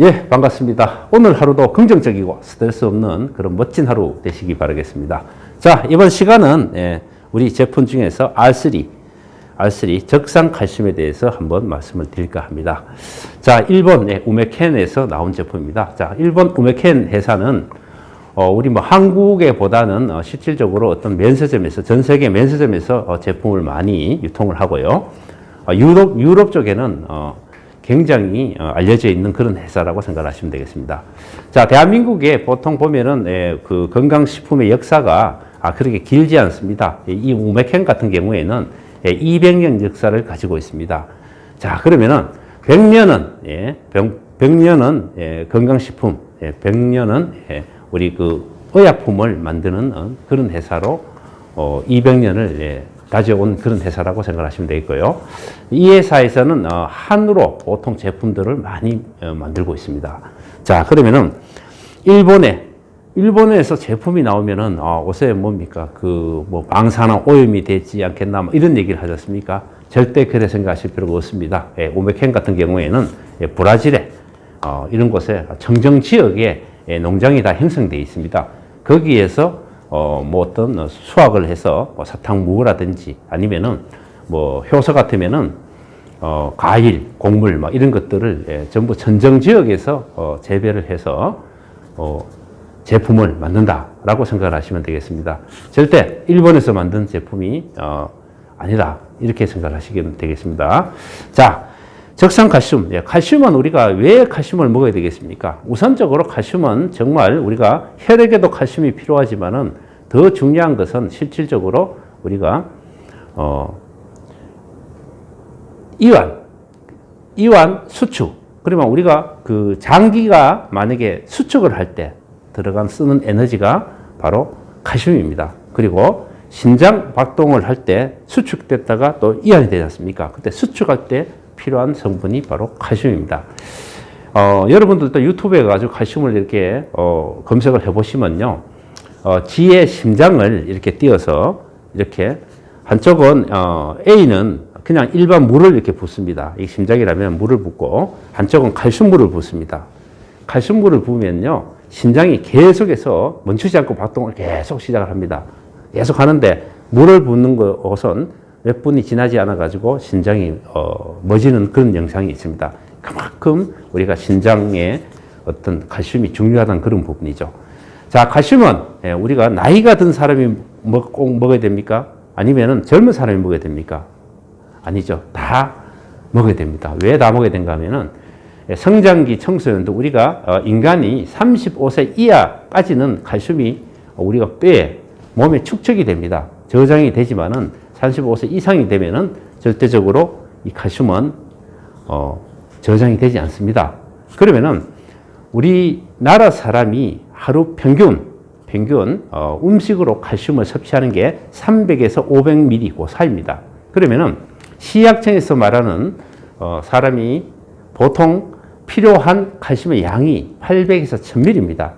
예, 반갑습니다. 오늘 하루도 긍정적이고 스트레스 없는 그런 멋진 하루 되시기 바라겠습니다. 자, 이번 시간은 예, 우리 제품 중에서 R3, R3 적상 칼슘에 대해서 한번 말씀을 드릴까 합니다. 자, 일본 예, 우메켄에서 나온 제품입니다. 자, 일본 우메켄 회사는 어, 우리 뭐 한국에 보다는 어, 실질적으로 어떤 면세점에서 전 세계 면세점에서 어, 제품을 많이 유통을 하고요. 어, 유럽 유럽 쪽에는 어, 굉장히 어, 알려져 있는 그런 회사라고 생각하시면 되겠습니다. 자, 대한민국에 보통 보면은 예, 그 건강식품의 역사가 아, 그렇게 길지 않습니다. 이 우메켄 같은 경우에는 예, 200년 역사를 가지고 있습니다. 자, 그러면은 100년은 예, 100년은 예, 건강식품, 예, 100년은 예, 우리 그 의약품을 만드는 어, 그런 회사로 어, 200년을 예, 가져온 그런 회사라고 생각하시면 되겠고요. 이 회사에서는 어, 한우로 보통 제품들을 많이 어, 만들고 있습니다. 자, 그러면은 일본에 일본에서 제품이 나오면은 어, 옷에 뭡니까 그 뭐 방사능 오염이 되지 않겠나 뭐 이런 얘기를 하지 않습니까? 절대 그래 생각하실 필요가 없습니다. 예, 오메켄 같은 경우에는 예, 브라질에 어, 이런 곳에 청정 지역에 예, 농장이 다 형성되어 있습니다. 거기에서 어, 뭐 어떤 어, 수확을 해서 뭐 사탕무라든지 아니면은 뭐 효소 같으면은 어, 과일, 곡물 막 이런 것들을 예, 전부 천정 지역에서 어, 재배를 해서 어, 제품을 만든다라고 생각을 하시면 되겠습니다. 절대 일본에서 만든 제품이 어, 아니다 이렇게 생각을 하시면 되겠습니다. 자, 적상 칼슘. 예, 칼슘은 우리가 왜 칼슘을 먹어야 되겠습니까? 우선적으로 칼슘은 정말 우리가 혈액에도 칼슘이 필요하지만은 더 중요한 것은 실질적으로 우리가 어, 이완, 이완 수축. 그러면 우리가 그 장기가 만약에 수축을 할 때 들어간 쓰는 에너지가 바로 칼슘입니다. 그리고 신장 박동을 할 때 수축됐다가 또 이완이 되지 않습니까? 그때 수축할 때 필요한 성분이 바로 칼슘입니다. 어, 여러분들도 유튜브에 가지고 칼슘을 이렇게 어, 검색을 해보시면요. 어, 지의 심장을 이렇게 띄어서 이렇게 한쪽은 어, A는 그냥 일반 물을 이렇게 붓습니다. 이 심장이라면 물을 붓고 한쪽은 칼슘물을 붓습니다. 칼슘물을 부으면요 심장이 계속해서 멈추지 않고 박동을 계속 시작을 합니다. 계속 하는데 물을 붓는 것은 몇 분이 지나지 않아 가지고 심장이 어, 멎이는 그런 영상이 있습니다. 그만큼 우리가 신장에 어떤 칼슘이 중요하다는 그런 부분이죠. 자, 칼슘은 예, 우리가 나이가 든 사람이 먹, 꼭 먹어야 됩니까? 아니면은 젊은 사람이 먹어야 됩니까? 아니죠. 다 먹어야 됩니다. 왜 다 먹어야 되는가 하면은 예, 성장기 청소년도 우리가 어, 인간이 35세 이하까지는 칼슘이 우리가 뼈에 몸에 축적이 됩니다. 저장이 되지만은 35세 이상이 되면은 절대적으로 이 칼슘은 어, 저장이 되지 않습니다. 그러면은 우리나라 사람이 하루 평균 평균 어, 음식으로 칼슘을 섭취하는 게 300에서 500ml 그 사이입니다. 그러면은 시약청에서 말하는 어, 사람이 보통 필요한 칼슘의 양이 800에서 1000ml입니다.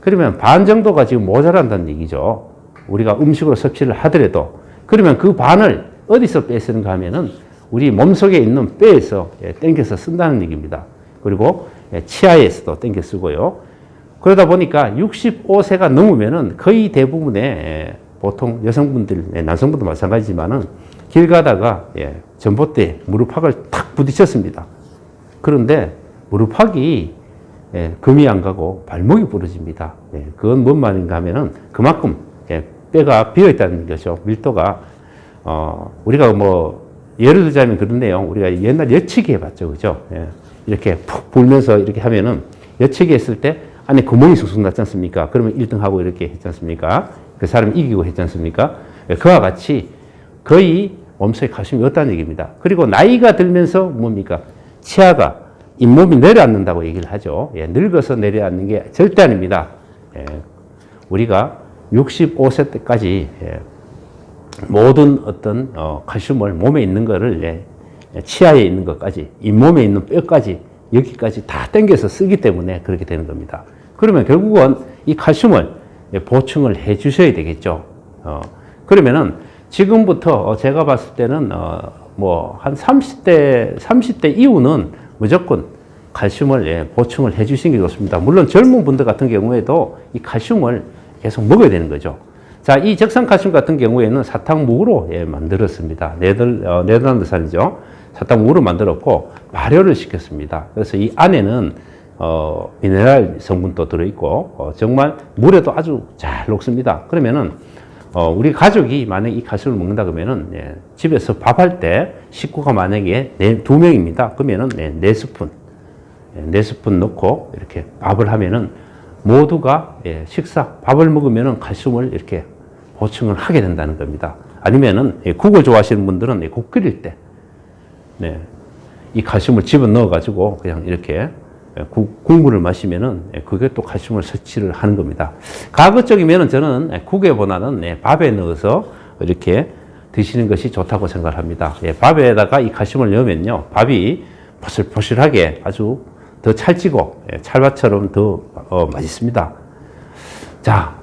그러면 반 정도가 지금 모자란다는 얘기죠. 우리가 음식으로 섭취를 하더라도 그러면 그 반을 어디서 빼쓰는가 하면은 우리 몸속에 있는 뼈에서 예, 땡겨서 쓴다는 얘기입니다. 그리고 예, 치아에서도 땡겨 쓰고요. 그러다 보니까 65세가 넘으면은 거의 대부분의 예, 보통 여성분들, 예, 남성분도 마찬가지지만은 길 가다가 예, 전봇대 무릎팍을 탁 부딪혔습니다. 그런데 무릎팍이 예, 금이 안 가고 발목이 부러집니다. 예, 그건 뭔 말인가 하면은 그만큼 예, 뼈가 비어 있다는 거죠. 밀도가 어, 우리가 뭐 예를 들자면 그런데요. 우리가 옛날 여치기 해봤죠, 그죠? 예, 이렇게 푹 불면서 이렇게 하면은 여치기 했을 때 안에 구멍이 쑥쑥 났지 않습니까? 그러면 1등하고 이렇게 했지 않습니까? 그 사람 이기고 했지 않습니까? 예, 그와 같이 거의 몸속에 칼슘이 없다는 얘기입니다. 그리고 나이가 들면서 뭡니까? 치아가 잇몸이 내려앉는다고 얘기를 하죠. 예, 늙어서 내려앉는 게 절대 아닙니다. 예, 우리가 65세 때까지 예, 모든 어떤 어, 칼슘을 몸에 있는 거를 예, 치아에 있는 것까지 잇몸에 있는 뼈까지 여기까지 다 땡겨서 쓰기 때문에 그렇게 되는 겁니다. 그러면 결국은 이 칼슘을 예, 보충을 해 주셔야 되겠죠. 어, 그러면은 지금부터 어, 제가 봤을 때는 어, 뭐한 30대 30대 이후는 무조건 칼슘을 예, 보충을 해 주시는 게 좋습니다. 물론 젊은 분들 같은 경우에도 이 칼슘을 계속 먹어야 되는 거죠. 자, 이 적산 칼슘 같은 경우에는 사탕묵으로 예, 만들었습니다. 네덜, 어, 네덜란드산이죠. 사탕묵으로 만들었고 발효를 시켰습니다. 그래서 이 안에는 어, 미네랄 성분도 들어있고 어, 정말 물에도 아주 잘 녹습니다. 그러면은 어, 우리 가족이 만약에 이 칼슘을 먹는다 그러면은 예, 집에서 밥할 때 식구가 만약에 네, 두 명입니다. 그러면은 네, 네 스푼 예, 네 스푼 넣고 이렇게 밥을 하면은 모두가 예, 식사 밥을 먹으면은 칼슘을 이렇게 보충을 하게 된다는 겁니다. 아니면은 예, 국을 좋아하시는 분들은 예, 국 끓일 때 네, 이 칼슘을 집어 넣어 가지고 그냥 이렇게 예, 국, 국물을 마시면은 예, 그게 또 칼슘을 섭취를 하는 겁니다. 가급적이면은 저는 예, 국에보다는 예, 밥에 넣어서 이렇게 드시는 것이 좋다고 생각합니다. 예, 밥에다가 이 칼슘을 넣으면요, 밥이 포실포실하게 아주 더 찰지고 예, 찰밥처럼 더 어, 맛있습니다. 자,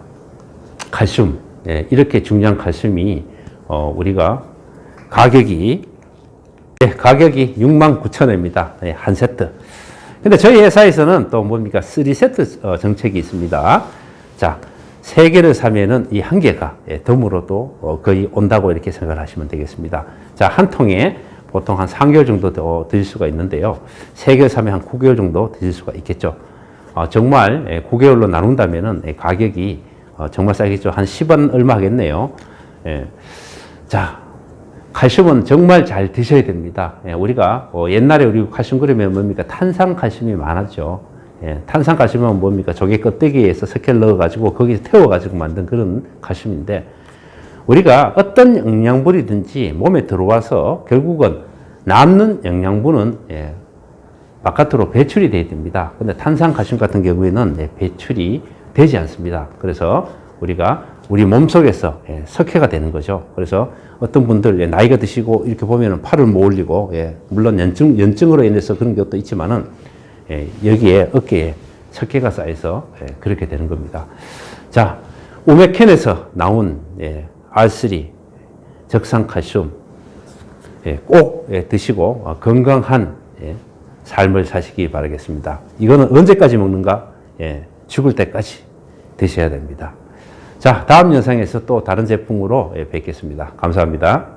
칼슘 예, 이렇게 중요한 칼슘이 어, 우리가 가격이 예, 가격이 6만 9천 원입니다. 예, 한 세트. 근데 저희 회사에서는 또 뭡니까? 3세트 어, 정책이 있습니다. 자, 세 개를 사면은 이 한 개가 예, 덤으로도 어, 거의 온다고 이렇게 생각을 하시면 되겠습니다. 자, 한 통에 보통 한 3개월 정도 더 드실 수가 있는데요. 세 개를 사면 한 9개월 정도 드실 수가 있겠죠. 어, 정말 예, 9개월로 나눈다면은 예, 가격이 어, 정말 싸겠죠. 한 10원 얼마 하겠네요. 예. 자, 칼슘은 정말 잘 드셔야 됩니다. 예, 우리가 어, 옛날에 우리 칼슘 그러면 뭡니까 탄산 칼슘이 많았죠. 예, 탄산 칼슘은 뭡니까 조개 껍데기에서 석회를 넣어가지고 거기서 태워가지고 만든 그런 칼슘인데 우리가 어떤 영양분이든지 몸에 들어와서 결국은 남는 영양분은 예, 바깥으로 배출이 돼야 됩니다. 근데 탄산 칼슘 같은 경우에는 예, 배출이 되지 않습니다. 그래서 우리가 우리 몸 속에서 예, 석회가 되는 거죠. 그래서 어떤 분들 예, 나이가 드시고 이렇게 보면은 팔을 못 올리고 예, 물론 연증 연증으로 인해서 그런 것도 있지만은 예, 여기에 어깨에 석회가 쌓여서 예, 그렇게 되는 겁니다. 자, 우메켄에서 나온 예, R3 적산칼슘 예, 꼭 예, 드시고 어, 건강한 예, 삶을 사시기 바라겠습니다. 이거는 언제까지 먹는가? 예, 죽을 때까지 드셔야 됩니다. 자, 다음 영상에서 또 다른 제품으로 예, 뵙겠습니다. 감사합니다.